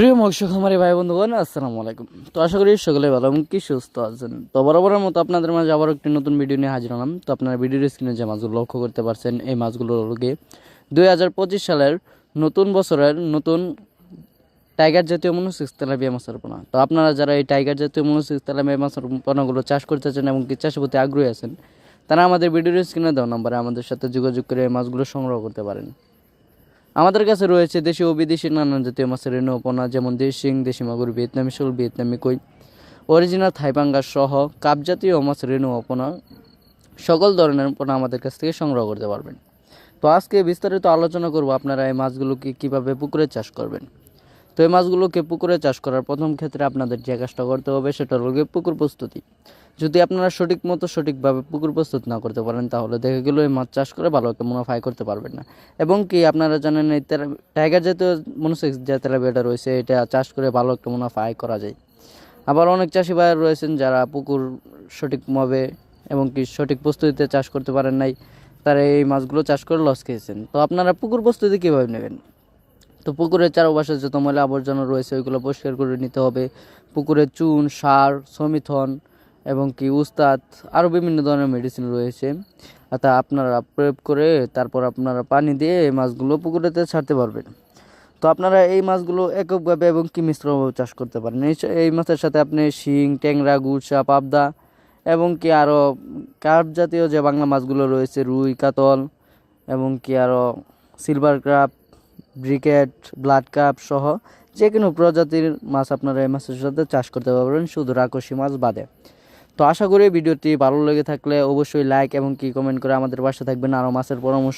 প্রিয় মৎস্য খামারি ভাই বন্ধুগণ, আসসালামু আলাইকুম। তো আশা করি সকলে ভালো এবং কি সুস্থ আছেন। তো বরাবরের মতো আপনাদের মাঝে আবার একটি নতুন ভিডিও নিয়ে হাজির হলাম। তো আপনারা ভিডিওর স্ক্রিনে যে মাছগুলো লক্ষ্য করতে পারছেন, এই মাছগুলো হলকে দুই সালের নতুন বছরের নতুন টাইগার জাতীয় মনুসিক্স তেলাপিয়া মাছের পোনা তো আপনারা যারা এই টাইগার জাতীয় মনুসিক্স তেলাপিয়া মাছের পোনাগুলো চাষ করতে চান এবং কি চাষের প্রতি আগ্রহী আছেন, তারা আমাদের ভিডিওর স্ক্রিনে দেওয়া নম্বরে আমাদের সাথে যোগাযোগ করে এই মাছগুলো সংগ্রহ করতে পারেন। আমাদের কাছে রয়েছে দেশি ও বিদেশি নানান জাতীয় মাছের রেণু পোনা যেমন দেশিং দেশি মাগুর, ভিয়েতনামি শোল, ভিয়েতনামি কই। অরিজিনাল থাইপাঙ্গা সহ কাপ জাতীয় মাছের রেণু পোনা সকল ধরনের পোনা আমাদের কাছ থেকে সংগ্রহ করতে পারবেন। তো আজকে বিস্তারিত আলোচনা করব আপনারা এই মাছগুলোকে কীভাবে পুকুরে চাষ করবেন। তো এই মাছগুলোকে পুকুরে চাষ করার প্রথম ক্ষেত্রে আপনাদের যে কাজটা করতে হবে, সেটা হলো পুকুর প্রস্তুতি। যদি আপনারা সঠিক মতো সঠিকভাবে পুকুর প্রস্তুত না করতে পারেন, তাহলে দেখে গেলো এই মাছ চাষ করে ভালো একটা মুনাফাই করতে পারবেন না। এবং কি আপনারা জানেন, এই টাইগার জাতীয় মনুসেক্স যে তেলাপিয়াটা রয়েছে, এটা চাষ করে ভালো একটা মুনাফা আয় করা যায়। আবার অনেক চাষি ভাই রয়েছেন যারা পুকুর সঠিকভাবে এবং কি সঠিক প্রস্তুতিতে চাষ করতে পারেন নাই, তারা এই মাছগুলো চাষ করে লস খেয়েছেন। তো আপনারা পুকুর প্রস্তুতি কীভাবে নেবেন? তো পুকুরের চারপাশে যত ময়লা আবর্জনা রয়েছে, ওইগুলো পরিষ্কার করে নিতে হবে। পুকুরের চুন, সার, সমিথন এবং কি উস্তাদ আরও বিভিন্ন ধরনের মেডিসিন রয়েছে। তা আপনারা প্রয়োগ করে তারপর আপনারা পানি দিয়ে এই মাছগুলো পুকুরেতে ছাড়তে পারবেন। তো আপনারা এই মাছগুলো এককভাবে এবং কি মিশ্রভাবে চাষ করতে পারেন। এই মাছের সাথে আপনি শিং, ট্যাংরা গুড়সা পাবদা এবং কি আরও কার্প জাতীয় যে বাংলা মাছগুলো রয়েছে, রুই, কাতল এবং কি আরও সিলভার ক্রাপ ব্রিকেট, ব্লাড কাপ সহ যে কোনো প্রজাতির মাছ আপনারা এই মাছের সাথে চাষ করতে পারবেন, শুধু রাকসি মাছ বাদে। তো আশা করি ভিডিওটি ভালো লেগে থাকলে অবশ্যই লাইক এবং কি কমেন্ট করে আমাদের পাশে থাকবেন। আরও মাছের পরামর্শ